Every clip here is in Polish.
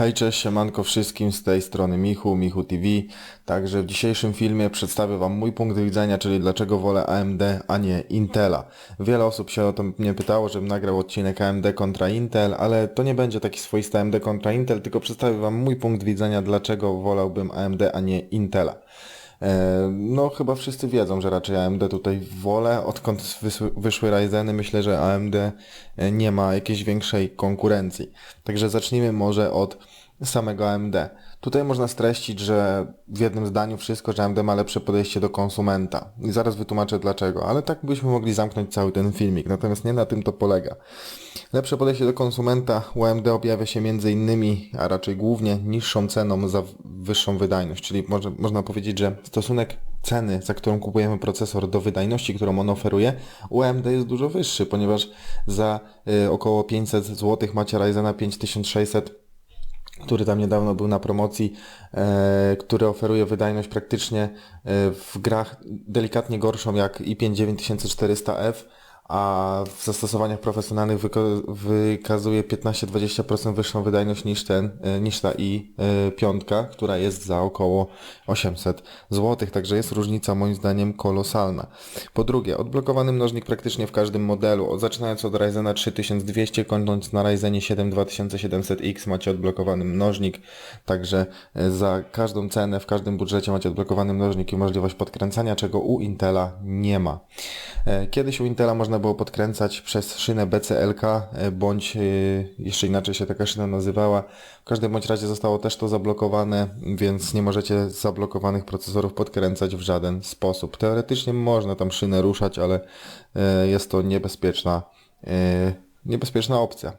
Hej, cześć, siemanko wszystkim, z tej strony Michu, Michu TV. Także w dzisiejszym filmie przedstawię Wam mój punkt widzenia, czyli dlaczego wolę AMD, a nie Intela. Wiele osób się o to mnie pytało, żebym nagrał odcinek AMD kontra Intel, ale to nie będzie taki swoisty AMD kontra Intel, tylko przedstawię Wam mój punkt widzenia, dlaczego wolałbym AMD, a nie Intela. E, No, chyba wszyscy wiedzą, że raczej AMD tutaj wolę. Odkąd wyszły Ryzeny, myślę, że AMD e, nie ma jakiejś większej konkurencji. Także zacznijmy może od samego AMD. Tutaj można streścić, że w jednym zdaniu wszystko, że AMD ma lepsze podejście do konsumenta. I zaraz wytłumaczę dlaczego, ale tak byśmy mogli zamknąć cały ten filmik. Natomiast nie na tym to polega. Lepsze podejście do konsumenta u AMD objawia się innymi, a raczej głównie niższą ceną za wyższą wydajność, czyli może, można powiedzieć, że stosunek ceny, za którą kupujemy procesor do wydajności, którą on oferuje, u AMD jest dużo wyższy, ponieważ za y, około 500 zł macie Ryzena 5600 który tam niedawno był na promocji, e, który oferuje wydajność praktycznie e, w grach delikatnie gorszą jak i5 9400F, a w zastosowaniach profesjonalnych wykazuje 15-20% wyższą wydajność niż ten, e, niż ta i5, która jest za około 800 zł, także jest różnica moim zdaniem kolosalna. Po drugie, odblokowany mnożnik praktycznie w każdym modelu, od- zaczynając od Ryzena 3200, kończąc na Ryzenie 7 2700X macie odblokowany mnożnik, także e, za każdą cenę, w każdym budżecie macie odblokowany mnożnik i możliwość podkręcania, czego u Intela nie ma. E, Kiedyś u Intela można było podkręcać przez szynę BCLK, e, bądź e, jeszcze inaczej się taka szyna nazywała. W każdym bądź razie zostało też to zablokowane, więc nie możecie zablokowanych procesorów podkręcać w żaden sposób. Teoretycznie można tam szynę ruszać, ale e, jest to niebezpieczna, niebezpieczna opcja.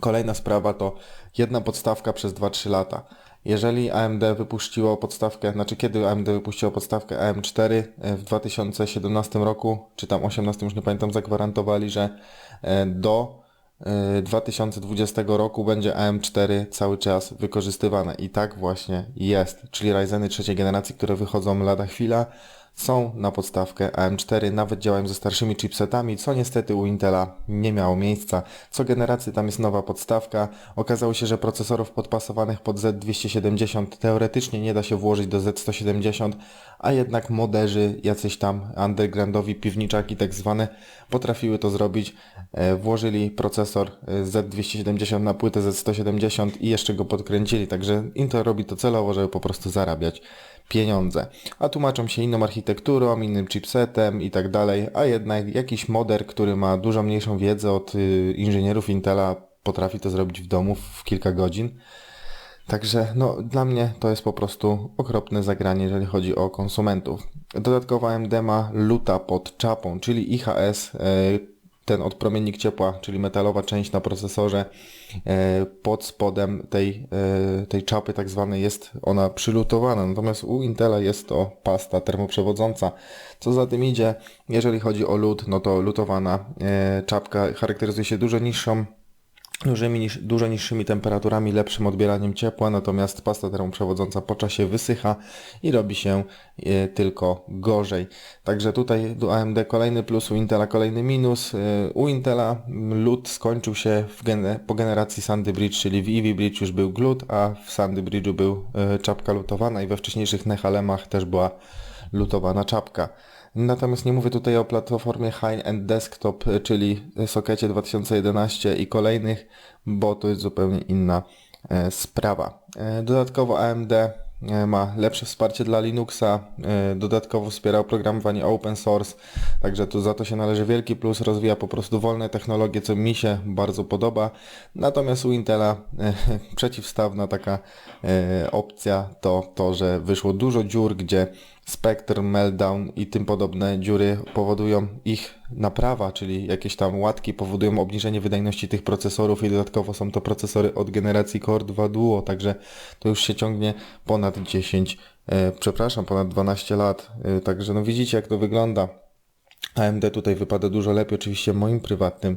Kolejna sprawa to jedna podstawka przez 2-3 lata. Jeżeli AMD wypuściło podstawkę, znaczy kiedy AMD wypuściło podstawkę AM4 e, w 2017 roku, czy tam 18 już nie pamiętam, zagwarantowali, że e, do e, 2020 roku będzie AM4 cały czas wykorzystywane. I tak właśnie jest. Czyli Ryzeny trzeciej generacji, które wychodzą lada chwila, są na podstawkę AM4, nawet działają ze starszymi chipsetami, co niestety u Intela nie miało miejsca. Co generację tam jest nowa podstawka. Okazało się, że procesorów podpasowanych pod Z270 teoretycznie nie da się włożyć do Z170, a jednak moderzy, jacyś tam undergroundowi piwniczaki tak zwane, potrafiły to zrobić. E, Włożyli procesor e, Z270 na płytę Z170 i jeszcze go podkręcili, także Intel robi to celowo, żeby po prostu zarabiać pieniądze. A tłumaczą się inną architekturą, innym chipsetem i tak dalej, a jednak jakiś moder, który ma dużo mniejszą wiedzę od y, inżynierów Intela, potrafi to zrobić w domu w kilka godzin. Także no, dla mnie to jest po prostu okropne zagranie, jeżeli chodzi o konsumentów. Dodatkowo AMD ma luta pod czapą, czyli IHS, e, ten odpromiennik ciepła, czyli metalowa część na procesorze, e, pod spodem tej, e, tej czapy tak zwanej jest ona przylutowana, natomiast u Intela jest to pasta termoprzewodząca. Co za tym idzie, jeżeli chodzi o lód, no to lutowana e, czapka charakteryzuje się dużo niższą dużymi, niż, dużo niższymi temperaturami, lepszym odbieraniem ciepła, natomiast pasta termoprzewodząca po czasie wysycha i robi się e, tylko gorzej. Także tutaj do AMD kolejny plus, u Intela kolejny minus. E, u Intela lód skończył się gene, po generacji Sandy Bridge, czyli w Ivy Bridge już był glut, a w Sandy Bridge'u był e, czapka lutowana i we wcześniejszych Nehalemach też była lutowana czapka. Natomiast nie mówię tutaj o platformie High-End Desktop, czyli sokecie 2011 i kolejnych, bo to jest zupełnie inna e, sprawa. E, dodatkowo AMD e, ma lepsze wsparcie dla Linuxa, dodatkowo wspiera oprogramowanie open source, także tu za to się należy wielki plus, rozwija po prostu wolne technologie, co mi się bardzo podoba. Natomiast u Intela przeciwstawna taka opcja to to, że wyszło dużo dziur, gdzie Spectre, Meltdown i tym podobne dziury powodują ich naprawa, czyli jakieś tam łatki powodują obniżenie wydajności tych procesorów i dodatkowo są to procesory od generacji Core 2 Duo, także to już się ciągnie ponad 10, e, przepraszam, ponad 12 lat. E, także no widzicie jak to wygląda. AMD tutaj wypada dużo lepiej, oczywiście moim prywatnym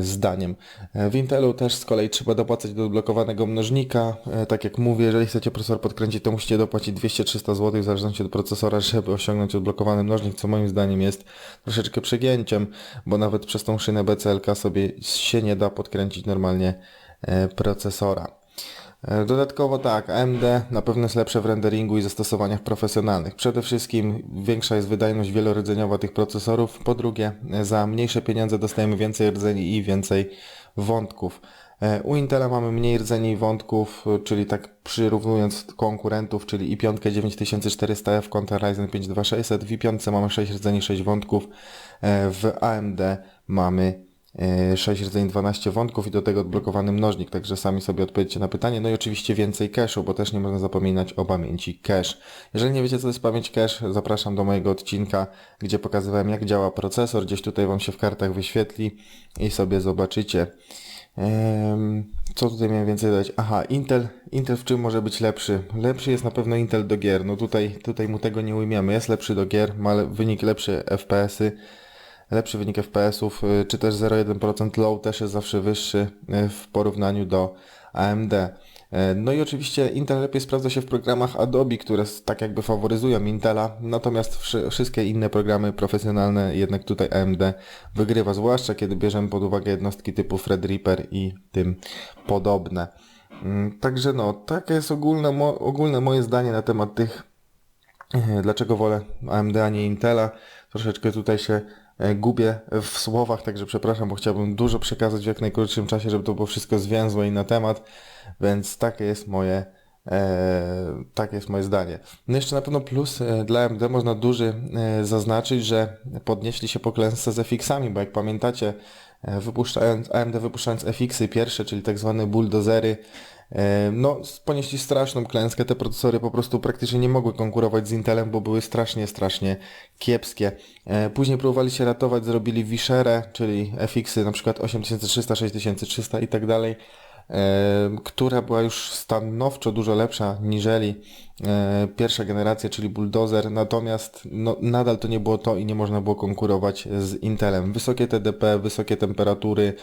zdaniem. E, W Intelu też z kolei trzeba dopłacać do odblokowanego mnożnika. E, Tak jak mówię, jeżeli chcecie procesor podkręcić, to musicie dopłacić 200-300 zł w zależności od procesora, żeby osiągnąć odblokowany mnożnik, co moim zdaniem jest troszeczkę przegięciem, bo nawet przez tą szynę BCLK sobie się nie da podkręcić normalnie e, procesora. E, Dodatkowo tak, AMD na pewno jest lepsze w renderingu i zastosowaniach profesjonalnych. Przede wszystkim większa jest wydajność wielorodzeniowa tych procesorów. Po drugie, e, za mniejsze pieniądze dostajemy więcej rdzeni i więcej wątków. E, U Intela mamy mniej rdzeni i wątków, czyli tak przyrównując konkurentów, czyli i5 9400F kontra Ryzen 5 2600. W i5 mamy 6 rdzeni, 6 wątków. W AMD mamy 6 rdzeni, 12 wątków i do tego odblokowany mnożnik, także sami sobie odpowiedzcie na pytanie. No i oczywiście więcej cache'u, bo też nie można zapominać o pamięci cache. Jeżeli nie wiecie co to jest pamięć cache, zapraszam do mojego odcinka, gdzie pokazywałem jak działa procesor. Gdzieś tutaj Wam się w kartach wyświetli i sobie zobaczycie. Co tutaj miałem więcej dodać? Aha, Intel, Intel w czym może być lepszy? Lepszy jest na pewno Intel do gier. No tutaj, tutaj mu tego nie ujmiemy. Jest lepszy do gier, ma wynik lepszy FPS-y, lepszy wynik FPS-ów, y, czy też 0,1% low też jest zawsze wyższy y, w porównaniu do AMD. E, No i oczywiście Intel lepiej sprawdza się w programach Adobe, które tak jakby faworyzują Intela, natomiast wszy- wszystkie inne programy profesjonalne jednak tutaj AMD wygrywa, zwłaszcza kiedy bierzemy pod uwagę jednostki typu Threadripper i tym podobne. Mm, Także no, takie jest ogólne, mo- ogólne moje zdanie na temat tych Dlaczego wolę AMD, a nie Intela? Troszeczkę tutaj się gubię w słowach, także przepraszam, bo chciałbym dużo przekazać w jak najkrótszym czasie, żeby to było wszystko zwięzłe i na temat, więc takie jest moje, e, takie jest moje zdanie. No jeszcze na pewno plus e, dla AMD można duży e, zaznaczyć, że podnieśli się po klęsce z FX-ami, bo jak pamiętacie, e, wypuszczając, AMD wypuszczając FX-y pierwsze, czyli tak zwane bulldozery, E, No, ponieśli straszną klęskę, te procesory po prostu praktycznie nie mogły konkurować z Intelem, bo były strasznie, strasznie kiepskie. E, Później próbowali się ratować, zrobili Visherę, czyli FX-y na przykład 8300, 6300 i tak dalej, e, która była już stanowczo dużo lepsza niżeli e, pierwsza generacja, czyli Bulldozer, natomiast no, nadal to nie było to i nie można było konkurować z Intelem. Wysokie TDP, wysokie temperatury,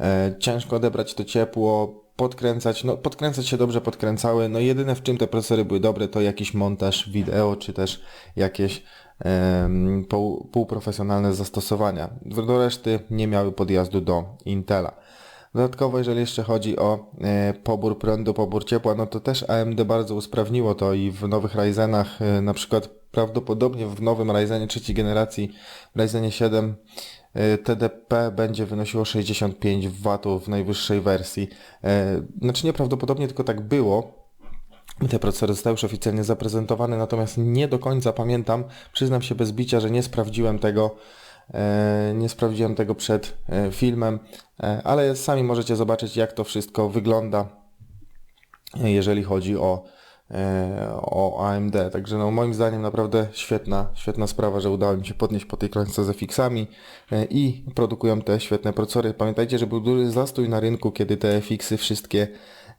e, ciężko odebrać to ciepło, podkręcać, no podkręcać się dobrze podkręcały, no jedyne w czym te procesory były dobre to jakiś montaż wideo, czy też jakieś em, pół, półprofesjonalne zastosowania. Do reszty nie miały podjazdu do Intela. Dodatkowo, jeżeli jeszcze chodzi o e, pobór prądu, pobór ciepła, no to też AMD bardzo usprawniło to i w nowych Ryzenach, e, na przykład prawdopodobnie w nowym Ryzenie trzeciej generacji, Ryzenie 7 e, TDP będzie wynosiło 65 W w najwyższej wersji. E, Znaczy nieprawdopodobnie, tylko tak było, te procesory zostały już oficjalnie zaprezentowane, natomiast nie do końca pamiętam, przyznam się bez bicia, że nie sprawdziłem tego, e, nie sprawdziłem tego przed e, filmem, e, ale sami możecie zobaczyć jak to wszystko wygląda, e, jeżeli chodzi o, e, o AMD. Także no, moim zdaniem naprawdę świetna, świetna sprawa, że udało mi się podnieść po tej klęsce z FX-ami e, i produkują te świetne procesory. Pamiętajcie, że był duży zastój na rynku, kiedy te FX-y wszystkie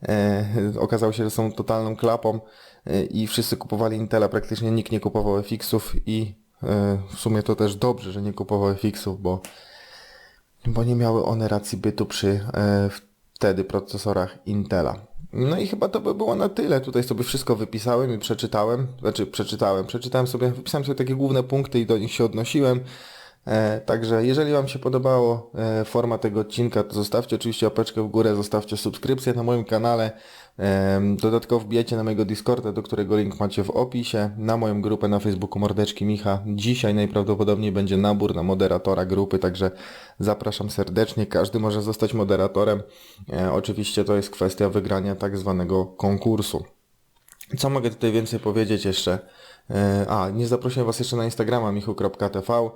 e, okazało się, że są totalną klapą e, i wszyscy kupowali Intela, praktycznie nikt nie kupował FX-ów i e, w sumie to też dobrze, że nie kupował FX-ów, bo, bo nie miały one racji bytu przy e, wtedy procesorach Intela. No i chyba to by było na tyle. Tutaj sobie wszystko wypisałem i przeczytałem. Znaczy przeczytałem, przeczytałem sobie, wypisałem sobie takie główne punkty i do nich się odnosiłem. E, także jeżeli Wam się podobało e, forma tego odcinka, to zostawcie oczywiście łapeczkę w górę, zostawcie subskrypcję na moim kanale. Dodatkowo wbijajcie na mojego Discorda, do którego link macie w opisie, na moją grupę na Facebooku Mordeczki Micha. Dzisiaj najprawdopodobniej będzie nabór na moderatora grupy, także zapraszam serdecznie. Każdy może zostać moderatorem. E, oczywiście to jest kwestia wygrania tak zwanego konkursu. Co mogę tutaj więcej powiedzieć jeszcze? E, A, nie zaprosiłem Was jeszcze na Instagrama michu.tv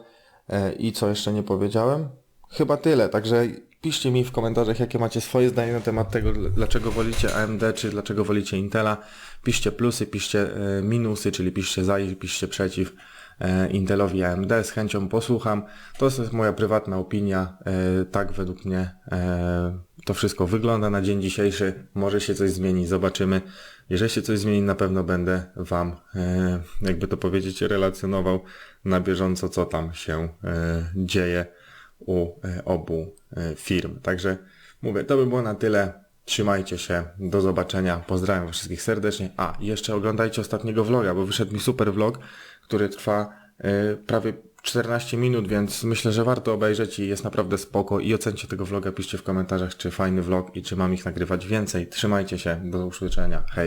E, i co jeszcze nie powiedziałem? Chyba tyle, także piszcie mi w komentarzach, jakie macie swoje zdanie na temat tego, dl- dlaczego wolicie AMD, czy dlaczego wolicie Intela. Piszcie plusy, piszcie e, minusy, czyli piszcie za i piszcie przeciw e, Intelowi AMD. Z chęcią posłucham. To jest moja prywatna opinia. E, Tak według mnie to wszystko wygląda na dzień dzisiejszy. Może się coś zmieni, zobaczymy. Jeżeli się coś zmieni, na pewno będę Wam, jakby to powiedzieć, relacjonował na bieżąco, co tam się dzieje u e, obu e, firm. Także mówię, to by było na tyle. Trzymajcie się, do zobaczenia. Pozdrawiam wszystkich serdecznie. A, jeszcze oglądajcie ostatniego vloga, bo wyszedł mi super vlog, który trwa e, prawie 14 minut, więc myślę, że warto obejrzeć i jest naprawdę spoko i ocencie tego vloga, piszcie w komentarzach, czy fajny vlog i czy mam ich nagrywać więcej. Trzymajcie się, do usłyszenia, hej!